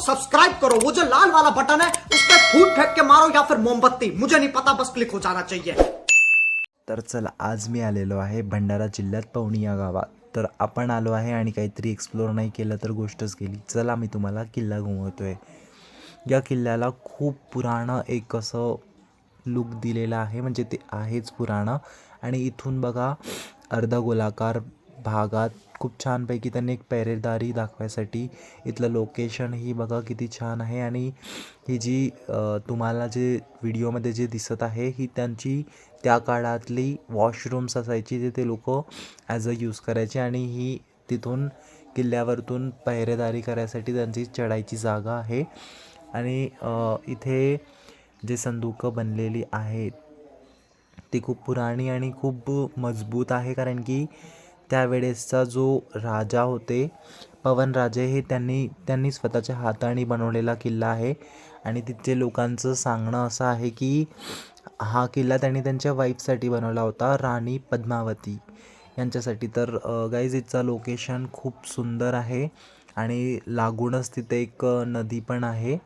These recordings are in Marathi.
सब्सक्राइब करो। वो जो लाल वाला बटन है उस पर फूट फेंक के मारो या फिर मोमबत्ती। मुझे नहीं पता बस क्लिक हो जाना चाहिए। तर चला आज मी आलेलो आहे भंडारा जिल्ह्यात पवनी या गावात. तर आपण आलो आहे आणि काहीतरी एक्सप्लोर नाही केलं तर गोष्टच गेली चला मी तुम्हाला किल्ला घुमवतो आहे या किल्ल्याला खूप पुराणं एक असं लुक दिलेलं आहे. म्हणजे ते आहेच पुराणं. आणि इथून बघा अर्धगोलाकार भागात खूप छानपैकी त्यांनी एक पेरेदारी दाखवायसाठी इथलं लोकेशन ही बघा किती छान आहे. आणि ही जी तुम्हाला जे व्हिडिओमध्ये जे दिसत आहे ही त्यांची त्या काळातली वॉशरूम्स असायची जे ते लोक ॲज अ यूज करायचे आणि ही तिथून किल्ल्यावरतून पेहरेदारी करायसाठी त्यांची चढायची जागा आहे. आणि इथे जे संदूकं बनलेली आहेत ती खूप पुराणी आणि खूप मजबूत आहे. कारण की त्यावेळेसचा जो राजा होते पवनराजे हे त्यांनी त्यांनी स्वतःच्या हाताने बनवलेला किल्ला आहे. आणि तिथचे लोकांचं सांगणं असं आहे की हा किल्ला त्यांनी त्यांच्या वाईफसाठी बनवला होता राणी पद्मावती. यांच्यासाठी तर गाईज इथचा लोकेशन खूप सुंदर आहे. आणि लागूनच तिथे एक नदी पण आहे.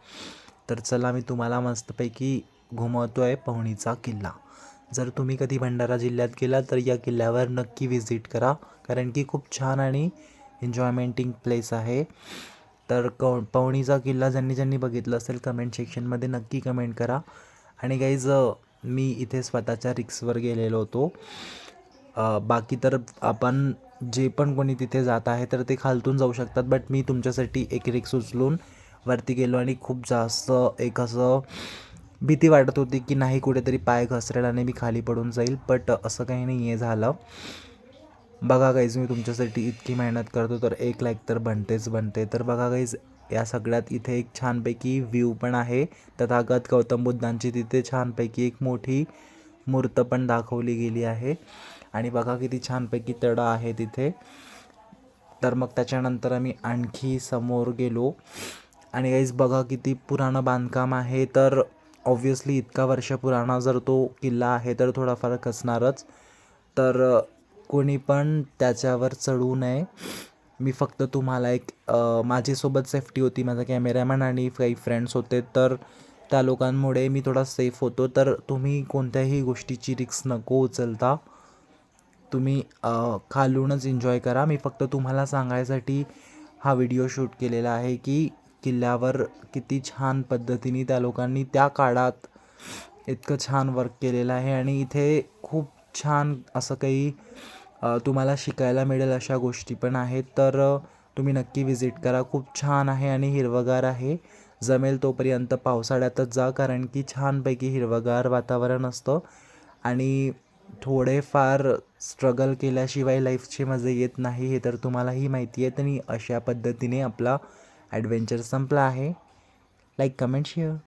तर चला मी तुम्हाला मस्तपैकी घुमवतो आहे पवनीचा किल्ला. जर तुम्ही कधी भंडारा जिल्ह्यात गेला तर या किल्ल्यावर नक्की व्हिजिट करा. कारण की खूप छान आणि एन्जॉयमेंटिंग प्लेस आहे. तर क पवणीचा किल्ला ज्यांनी ज्यांनी बघितलं असेल कमेंट सेक्शनमध्ये नक्की कमेंट करा. आणि गाईज मी इथे स्वतःच्या रिक्सवर गेलेलो होतो. बाकी तर आपण जे पण कोणी तिथे जात आहे तर ते खालतून जाऊ शकतात. बट मी तुमच्यासाठी एक रिक्स उचलून वरती गेलो आणि खूप जास्त एक असं भीती वाटत होती की नाही कुठेतरी पाय घसरेल आणि मी खाली पडून जाईल बट असं काही नाही आहे झालं. बघा गाईज मी तुमच्यासाठी इतकी मेहनत करतो तर एक लाईक तर बनतेच बनते. तर बघा गाईज या सगळ्यात इथे एक छानपैकी व्ह्यू पण आहे. तथागत गौतम बुद्धांची तिथे छानपैकी एक मोठी मूर्त पण दाखवली गेली आहे. आणि बघा किती छानपैकी तडा आहे तिथे. तर मग त्याच्यानंतर आम्ही आणखी समोर गेलो. आणि गाईज बघा किती पुराणं बांधकाम आहे. तर ऑब्व्हियसली इतका वर्ष पुराणा जर तो किल्ला आहे तर थोडाफार खसणारच तर कोणी पण त्याच्यावर चढू नये. मी फक्त तुम्हाला एक माझ्यासोबत सेफ्टी होती माझा कॅमेरामॅन आणि काही फ्रेंड्स होते तर त्या लोकांमुळे मी थोडा सेफ होतो. तर तुम्ही कोणत्याही गोष्टीची रिक्स नको उचलता. तुम्ही खालूनच एन्जॉय करा. मी फक्त तुम्हाला सांगायसाठी हा व्हिडिओ शूट केलेला आहे की किल्ल्यावर किती छान पद्धतीने त्या लोकांनी त्या काळात इतकं छान वर्क केलेलं आहे आणि इथे खूप छान असं काही तुम्हाला शिकायला मिळेल अशा गोष्टी पण आहेत. तर तुम्ही नक्की विजिट करा. खूप छान आहे आणि हिरवगार आहे. जमेल तोपर्यंत पावसाळ्यातच जा कारण की छानपैकी हिरवगार वातावरण असतं. आणि थोडेफार स्ट्रगल केल्याशिवाय लाईफची मजा येत नाही हे तर तुम्हालाही माहिती आहे. आणि अशा पद्धतीने आपला ॲडव्हेंचर संपला आहे. Like comment share.